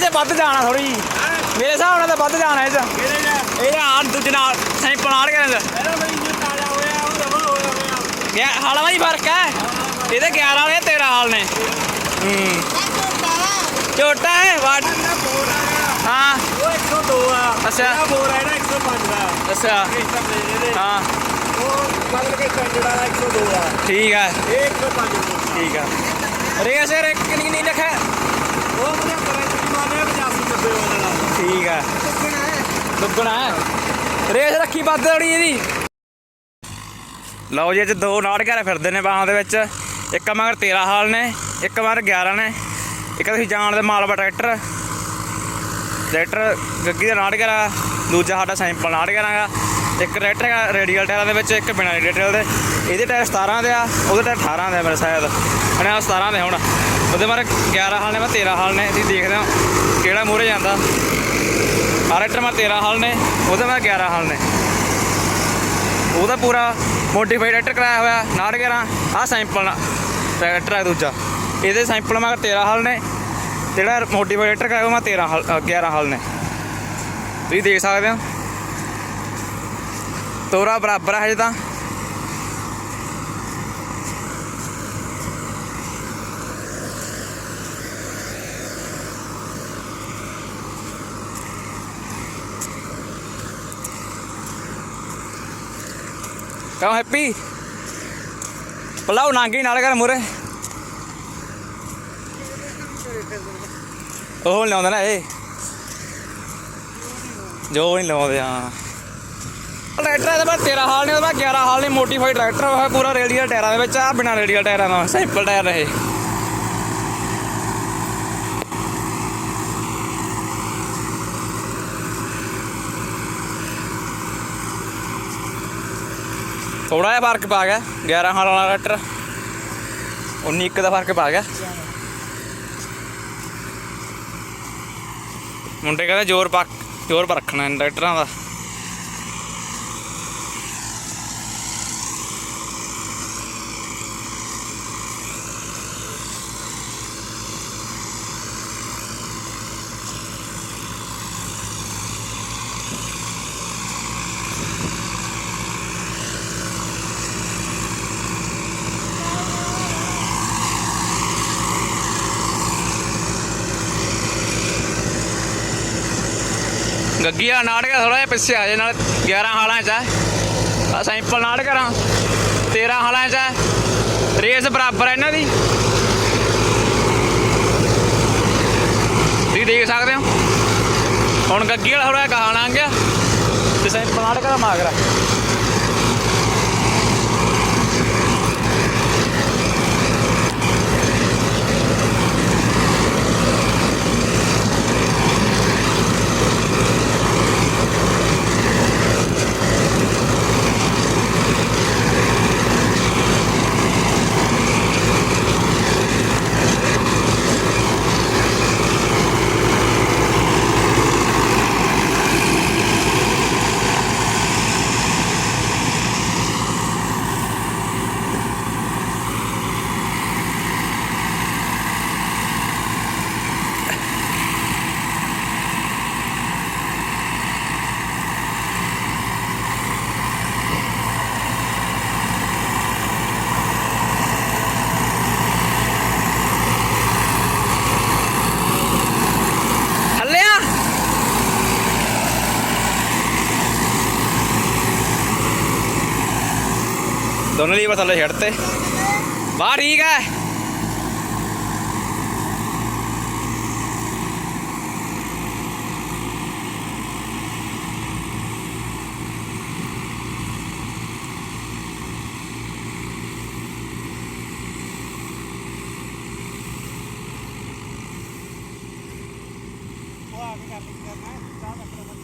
ਇਹ ਵੱਧ ਜਾਣਾ ਥੋੜੀ ਜੀ ਮੇਰੇ ਹਿਸਾਬ ਨਾਲ ਤਾਂ ਵੱਧ ਜਾਣਾ ਇਹ ਚ ਆ ਦੂਜੇ ਨਾਲ ਸੈਂਪਲ ਨਾਲ ਕਹਿੰਦੇ ਇਹਦਾ। ਗਿਆ, ਹਾਲਾਂ ਦਾ ਹੀ ਫ਼ਰਕ ਹੈ? ਇਹਦੇ 11 ਵਾਲੇ 13 ਹਾਲ ਨੇ। ਹੂੰ। ਛੋਟਾ ਹੈ ਵਾਟ ਹਾਂ। ਉਹ 102 ਆ ਅੱਛਾ। ਇਹਦਾ ਬੋਰ ਆ ਇਹਦਾ 105 ਦਾ ਅੱਛਾ। ਹਾਂ। ਉਹ ਬਦਲ ਕੇ ਸਟੈਂਡਰਡ ਵਾਲਾ 102 ਆ। ਠੀਕ ਹੈ ਇਹ 105 ਠੀਕ ਹੈ, ਰੇਸ ਰੇ ਕਿੰਨੀ ਕਿੰਨੀ ਲਿਖਿਆ ਉਹ ਮੁੰਡਾ ਕਰੰਟ ਦੀ ਮਾਨੇ 85 90 ਵਾਲਾ ਠੀਕ ਹੈ ਦੁੱਗਣਾ ਰੇਸ ਰੱਖੀ ਵੱਧ ਥੋੜੀ ਇਹਦੀ। ਲਓ ਜੀ ਇਹ 'ਚ ਦੋ ਨਾੜ ਘਰੇ ਫਿਰਦੇ ਨੇ ਬਾਹਾਂ ਦੇ ਵਿੱਚ। ਇੱਕ ਮਗਰ 13 ਹਾਲ ਨੇ, ਇੱਕ ਮਗਰ 11 ਨੇ। ਇੱਕ ਤੁਸੀਂ ਜਾਣਦੇ ਮਾਲਵਾ ਟਰੈਕਟਰ। ਟਰੈਕਟਰ ਗੱਗੀ ਦਾ ਨਾੜ ਘਰਾ ਦੂਜਾ ਸਾਡਾ ਸੈਂਪਲ ਨਾੜ ਘਰਾਗਾ ਇੱਕ ਟਰੈਕਟਰ ਹੈਗਾ ਰੇਡੀਅਲ ਟਾਇਰਾਂ ਦੇ ਵਿੱਚ, ਇੱਕ ਬਿਨਾਂ ਰੇਡੀਅਲ ਦੇ। ਇਹਦੇ ਟਾਇਰ 17 ਦੇ ਆ, ਉਹਦੇ ਟਾਇਰ 18 ਦੇ ਆ ਮੇਰੇ ਸ਼ਾਇਦ। ਇਹਨੇ 17 ਦੇ ਹੁਣ। ਉਹਦੇ ਮਾਰੇ 11 ਹਾਲ ਨੇ, ਮੈਂ 13 ਹਾਲ ਨੇ, ਤੁਸੀਂ ਦੇਖਦੇ ਹੋ ਕਿਹੜਾ ਮੂਹਰੇ ਜਾਂਦਾ। ਆਹ ਟਰੈਕਟਰ ਮੈਂ 13 ਹਾਲ ਨੇ, ਉਹਦੇ ਮੈਂ 11 ਹਾਲ ਨੇ। ਉਹਦਾ ਪੂਰਾ ਮੋਡੀਫਾਈਡ ਟਰੈਕਟਰ ਕਰਾਇਆ ਹੋਇਆ, ਨਾੜ 11 ਆਹ ਸੈਂਪਲ ਟਰੈਕਟਰ ਹੈ ਦੂਜਾ। ਇਹਦੇ ਸੈਂਪਲ ਮੈਂ 13 ਹਾਲ ਨੇ, ਜਿਹੜਾ ਮੋਡੀਫਾਈਡ ਟਰੈਕਟਰ ਕਰਾਇਆ ਉਹ 13 ਹਾਲ 11 ਹਾਲ ਨੇ। ਤੁਸੀਂ ਦੇਖ ਸਕਦੇ ਹੋ। ਤੋਰਾ ਬਰਾਬਰ ਹੈ ਹਜੇ ਤਾਂ। ਕਹੋ ਹੈਪੀ ਪਲਾਉ ਨਾਂਗੀ ਨਾਲ ਕਰ ਮੁਰੇ ਉਹ ਲਾਉਂਦਾ ਨਾ ਇਹ ਜੋ ਨਹੀਂ ਲਾਉਂਦੇ ਹਾਂ ਟਰੈਕਟਰ ਇਹਦਾ ਬਾਅਦ 13 ਹਾਲ ਨੇ ਉਹਦਾ ਬਾਅਦ 11 ਹਾਲ ਨੇ ਮੋਡੀਫਾਈਡ ਟਰੈਕਟਰ ਹੋਇਆ ਪੂਰਾ ਰੇਡੀਅਲ ਟਾਇਰਾਂ ਦੇ ਵਿੱਚ ਆ ਬਿਨਾਂ ਰੇਡੀਅਲ ਟਾਇਰਾਂ ਦਾ ਸਿੰਪਲ ਟਾਇਰ ਰਹੇ ਥੋੜਾ ਜਿਹਾ ਫ਼ਰਕ ਪਾ ਗਿਆ 11 ਹਾਲ ਵਾਲਾ ਟਰੈਕਟਰ 19 ਇੱਕ ਦਾ ਫ਼ਰਕ ਪਾ ਗਿਆ। ਮੁੰਡੇ ਕਹਿੰਦੇ ਜ਼ੋਰ ਪਾ, ਜ਼ੋਰ ਪਰਖਣਾ ਰੱਖਣਾ ਟਰੈਕਟਰਾਂ ਦਾ। ਗੱਗੀਆ ਨਾੜ ਗਿਆ ਥੋੜਾ ਜਿਹਾ ਪਿੱਛੇ ਆ ਜੇ ਨਾਲ 11 ਹਾਲਾਂ ਚ ਆ। ਆਹ ਸੈਂਪਲ ਨਾੜ ਕਰਾਂ 13 ਹਾਲਾਂ ਚ ਆ। ਰੇਸ ਬਰਾਬਰ ਹੈ ਇਹਨਾਂ ਦੀ। ਤੁਸੀਂ ਦੇਖ ਸਕਦੇ ਹੋ। ਹੁਣ ਗੱਗੀ ਵਾਲਾ ਥੋੜਾ ਕਹਾ ਲੰਘ ਗਿਆ। ਤੇ ਸੈਂਪਲ ਨਾੜ ਕਰਾਂ, ਮਾਗਰਾ। ਦੋਨੋਂ ਲੀਵਰ ਥੱਲੇ ਛੱਡਤੇ ਬਾਹਰ ਠੀਕ ਹੈ ਆ ਕੇ ਕਰ ਲਈ ਕਰਨਾ ਚਾਹ ਰੱਖ।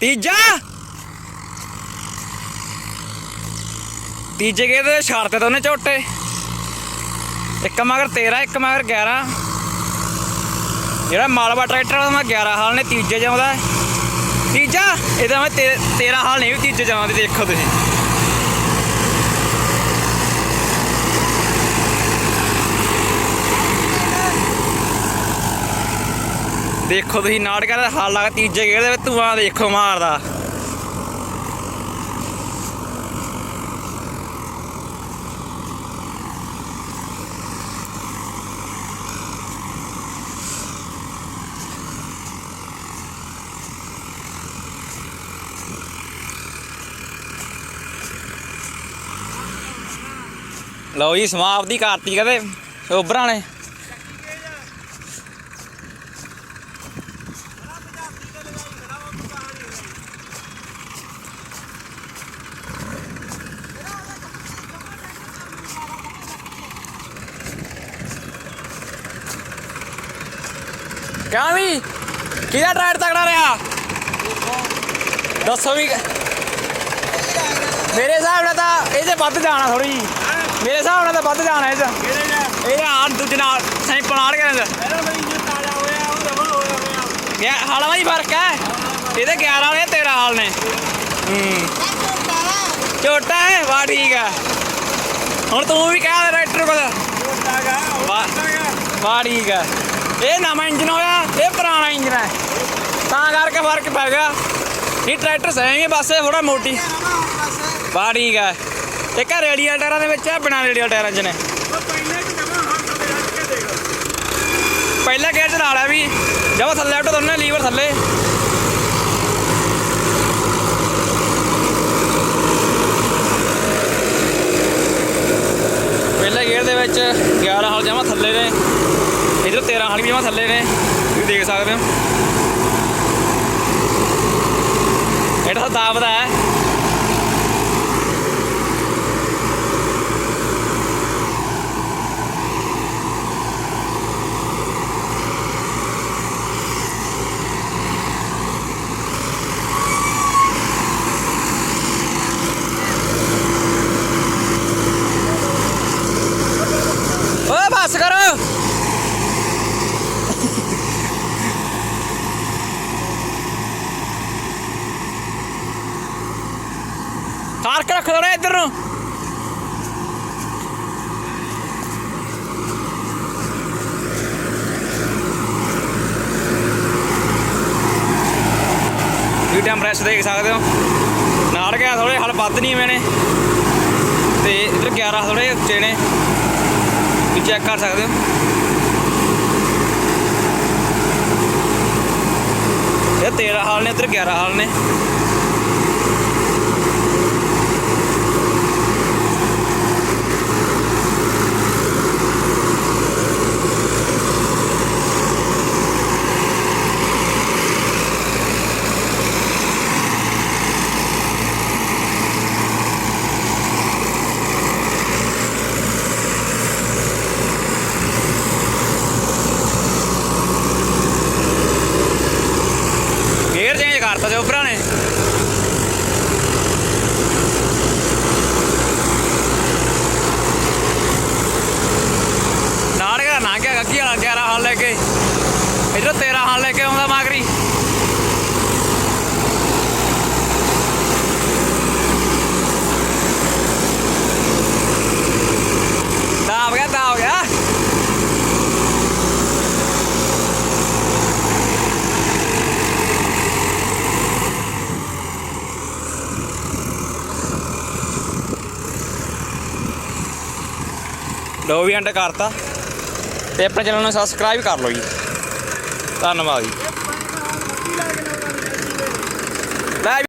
ਤੀਜਾ। ਤੀਜੇ ਗੇਰ ਦੇ ਛਾੜਤੇ ਤਾਂ ਉਹਨੇ ਝੋਟੇ। ਇੱਕ ਮਗਰ 13 ਇੱਕ ਮਗਰ 11 ਜਿਹੜਾ ਮਾਲਵਾ ਟਰੈਕਟਰ ਉਹਦਾ ਮੈਂ 11 ਹਾਲ ਨੇ ਤੀਜੇ ਜਾਉਂਦਾ। ਤੀਜਾ, ਇਹਦਾ ਮੈਂ 13 ਹਾਲ ਨਹੀਂ ਵੀ ਤੀਜੇ ਜਾਉਂਦੇ ਦੇਖੋ ਤੁਸੀਂ। ਦੇਖੋ ਤੁਸੀਂ ਨਾਟਕਾਂ ਦਾ ਹਾਲ ਲੱਗਾ ਤੀਜੇ ਗੇਰ ਦੇ ਵਿੱਚ ਧੂਆਂ ਦੇਖੋ ਮਾਰਦਾ। ਲਓ ਜੀ, ਸਮਾਪਤੀ ਕਰਤੀ ਕਹਿੰਦੇ ਉਬਰਾਂ ਨੇ। ਕਿਆ ਵੀ? ਕਿਹਦਾ ਟਾਇਰ ਤਕੜਾ ਰਿਹਾ? ਦੱਸੋ ਵੀ ਮੇਰੇ ਹਿਸਾਬ ਨਾਲ ਤਾਂ ਇਹ ਵੱਧ ਜਾਣਾ ਥੋੜੀ ਜੀ ਮੇਰੇ ਹਿਸਾਬ ਨਾਲ ਤਾਂ ਵੱਧ ਜਾਣਾ ਇਹ 'ਚ ਆ ਦੂਜੇ ਨਾਲ ਸੈਂਪਲ ਆੜ ਕੇ ਦਿੰਦਾ ਇਹਦਾ ਬਈ ਜੇ ਫ਼ਰਕ ਹੈ। ਇਹਦੇ 11 ਵਾਲੇ 13 ਹਾਲ ਨੇ। ਛੋਟਾ ਹੈ ਵਾ ਠੀਕ ਹੈ ਹੁਣ ਤੂੰ ਵੀ ਕਹਿ ਦੇ ਰਾਈਟਰ ਕੋਲ। ਵਾ ਠੀਕ ਹੈ ਇਹ ਨਵਾਂ ਇੰਜਨ ਹੋਇਆ, ਇਹ ਪੁਰਾਣਾ ਇੰਜਨ ਹੈ। ਤਾਂ ਕਰਕੇ ਫ਼ਰਕ ਪੈ ਗਿਆ। ਇਹ ਟਰੈਕਟਰ ਸਹੀ ਹੈ, ਬਸ ਇਹ ਥੋੜਾ ਮੋਟੀ। ਵਾ ਠੀਕ ਹੈ। ਇੱਕ ਆ ਰੇਡੀਅਲ ਟਾਇਰਾਂ ਦੇ ਵਿੱਚ ਹੈ, ਬਿਨਾਂ ਰੇਡੀਅਲ ਟਾਇਰਾਂ 'ਚ ਨੇ। ਪਹਿਲੇ ਕਿ ਜਮਾ ਹਾਂ ਪਹਿਲਾ ਗੇਅਰ ਚਲਾ ਲਿਆ ਵੀ, ਜਦੋਂ ਥੱਲੇ ਆਟੋ ਦੋਨੇ ਲੀਵਰ ਥੱਲੇ। ਪਹਿਲੇ ਗੇਅਰ ਦੇ ਵਿੱਚ 11 ਹਾਲ ਜਮਾ ਥੱਲੇ ਨੇ। ਇਧਰ 13 ਹਾਲ ਵੀ ਜਮਾ ਥੱਲੇ ਨੇ ਤੁਸੀਂ ਦੇਖ ਸਕਦੇ ਹੋ। ਇਹਦਾ ਦਾਬਦਾ ਹੈ ਓਏ ਬੱਸ ਕਰੋ ਕਾਰ ਕੇ ਰੱਖ ਦੋ ਰੇ ਇੱਧਰ ਨੂੰ ਵੀ ਦੇਖ ਸਕਦੇ ਹੋ। ਨਾਲ ਗਿਆ ਥੋੜੇ ਹਲ ਵੱਧ ਨਹੀਂ ਮੈਨੇ ਤੇ ਇਧਰ 11 ਥੋੜੇ ਉੱਚੇ ਨੇ। ਵੀ ਚੈੱਕ ਕਰ ਸਕਦੇ ਹੋ। ਇਹ 13 ਹਾਲ ਨੇ, ਇੱਧਰ 11 ਹਾਲ ਨੇ ਗੇਅਰ ਚੇਂਜ ਕਰਤਾ ਜੋ ਭਰਾ ਨੇ ਨਾਲ ਗਿਆ ਨਾ ਗਿਆ ਗੱਗੀ ਵਾਲਾ 11 ਹਾਲ ਲੈ ਕੇ ਇਧਰ 13 ਹਾਲ ਲੈ ਕੇ ਆਉਂਦਾ ਮਾਗਰੀ। ਦਾਬ ਗਿਆ ਦਾਬ ਗਿਆ। ਲੋ ਵੀ ਐਂਡ ਕਰਤਾ। ਤੇ ਆਪਣੇ ਚੈਨਲ ਨੂੰ ਸਬਸਕ੍ਰਾਈਬ ਕਰ ਲਓ ਜੀ। ਧੰਨਵਾਦ ਜੀ।